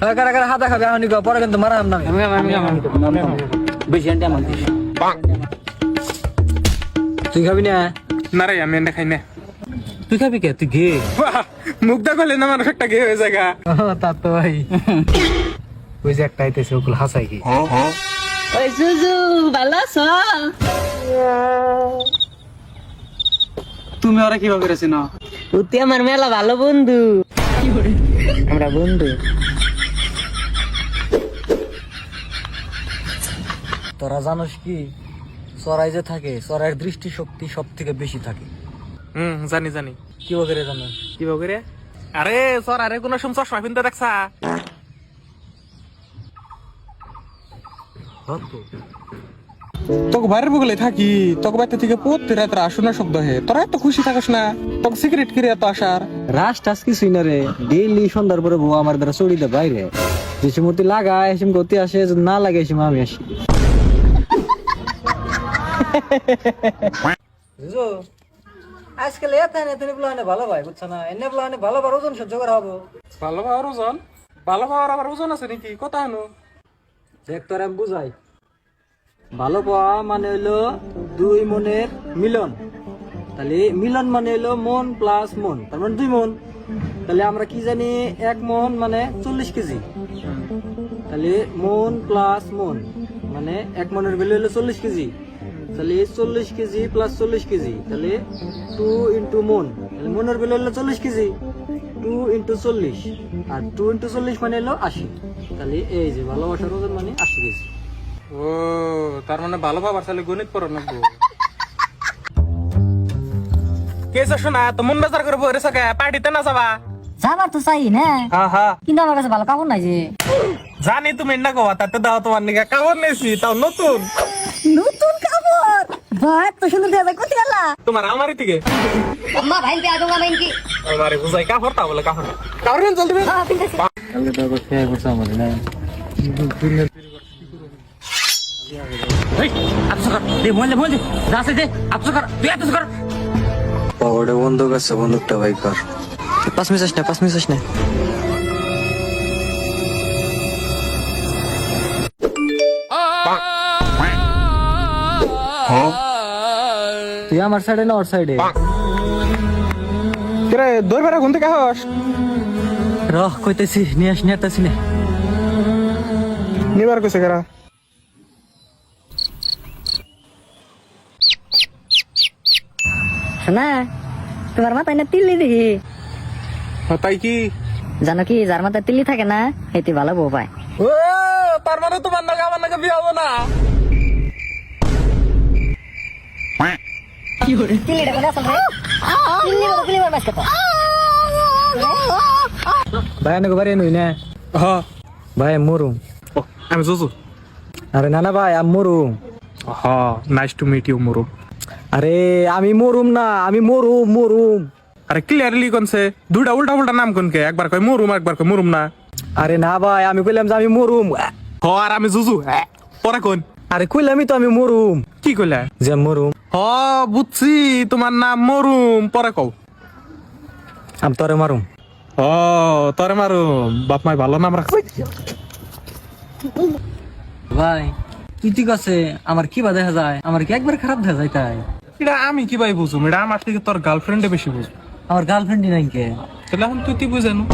কারা কারা হাতা খাবে নিকো, পরে কিন্তু মারাম না আমি। আমি আমি আমি বেশি আনতে আমার তুই খাবি না? না রে আমি এনে খাই না। তুই খাবি কে? তুই গে মুখ দেখালে না মানুষ একটা গে হয়ে জায়গা তা তো ভাই। ওই যে একটা আইতেছে ওগুলো হাসাই কি ওই সুজু ভালো আছো? তুমি ওরা কীভাবে করেছি না? তুই আমার মেলা ভালো বন্ধু। আমরা বন্ধু। তোরা জানোস কি? চড়াই যে থাকে চড়াইয়ের দৃষ্টি শক্তি সব থেকে বেশি থাকে। হুম জানি জানি। কি বগেরে জানো? কি বউ রে আরে সর আরে কোন সময় চশমা কিনতে দেখছা? তোকে বাইরের বগলে থাকি তোকে বাড়িতে থেকে প্রতি রাত আসুনা শব্দ হে। তোরা এত খুশি থাকিস না তোকে সিগারেট কিনে এত আসার। রাস টাস কিছুই না রে ডেইলি সন্ধ্যার পরে বউ আমার দ্বারা চড়ি দে বাইরে। যে সময় লাগায় এসম গতি আসে যদি না লাগে এসম আমি আসি। বুঝো আজকাল এতে এতে প্লানে ভালো ভাই বুঝছ না? এনে প্লানে ভালো বার ওজন সহ্য করা হব। ভালো পাওয়ার ওজন? ভালো পাওয়ার আবার ওজন আছে নাকি? কথা হেন দেখ তোর আমি বুঝাই। ভালো পাওয়া মানে হইল দুই মনের মিলন। তাহলে মিলন মানে হইল মন প্লাস মন। তার মানে দুই মন। তাহলে আমরা কি জানি এক মন মানে চল্লিশ কেজি। তাহলে মন প্লাস মন মানে এক মনের ভ্যালু হলো চল্লিশ কেজি। তাহলে চল্লিশ কেজি প্লাস চল্লিশ কেজি তাহলে টু ইন্টু মন তাহলে মনের হলো চল্লিশ কেজি টু ইন্টু চল্লিশ আর টু ইন্টু চল্লিশ মানে হলো আশি তাহলে এই যে ভালোবাসার ওজন মানে আশি কেজি। ও তার মানে ভালো পাবার তাহলে গণিত পড়ো নাকবো কেসে শোনা তো মন বেজার করে বসে সকে পার্টিতে না যাবা? যাবার তো চাই না। হ্যাঁ হ্যাঁ কিন্তু আমার কাছে ভালো কাপড় নাই যে। জানি তুমি না গোয়া তাতে দাও তোমার নিকে কাপড় নিয়েছি তাও নতুন। নতুন? ভাই তো সুন্দর যায় কোথায় গেলা তোমার আমারই থেকে? মা ভাই বে আদঙ্গা মাইন কি? আমারে বুঝাই কাপড় তা বলে নিয়ে জলদি হ্যাঁ ঠিক আছে। কালকে তো আবার খেয়ে বসে আমার না? বন্দুক আছে বন্দুকটা ভাই কর। পাঁচ মিনিট না পাঁচ মিনিট না। তুই আমার সাইডে না ওর সাইডে রে দই বেড়া ঘুম থেকে হস রহ কইতেছি নিয়ে আস নিয়ে আসতেছি না। নিবার কইছে কেরা? শোনা তোমার মাথায় না তিল্লি দেখি? তাই কি? জানো কি যার মাথায় তিল্লি থাকে না এটি ভালো বউ পায়। ও তার মানে তোমার নাকি আমার নাকি বিয়ে হব না? ভাই? তিল্লি বলো তিল্লি বলো ভাই আনে বাড়ি নই না? হ্যাঁ ভাই মরুম। ও, আমি জুজু। আরে না না ভাই আমি মরুম। হ্যাঁ নাইস টু মিট ইউ মুরুম। আরে আমি মরুম না আমি মরুম মরুম। আরে ক্লিয়ারলি কোনছে দুইটা উল্টা উল্টা নাম কোনকে একবার কয় মুরুম একবার কয় মুরুম না। আরে না ভাই আমি কইলাম যে আমি মরুম। হ আর আমি জুজু পরে কোন আরে কইলামই তো আমি মরুম। কি কইলা? যে মরুম। হ বুঝছি তোমার নাম মরুম পরে কও। আমি তোরে মারুম। ও তোরে মারুম বাপ মাই ভালো নাম রাখছে। ভাই তুই ঠিক আছে? আমার কি বা দেখা যায়? আমার কি একবার খারাপ দেখা যায় তাই? এটা আমি কি ভাই বুঝুম এটা আমার থেকে তোর গার্লফ্রেন্ডে বেশি বুঝব আমার গার্লফ্রেন্ডই নাই কে? তাহলে এখন তুই কি বুঝানো?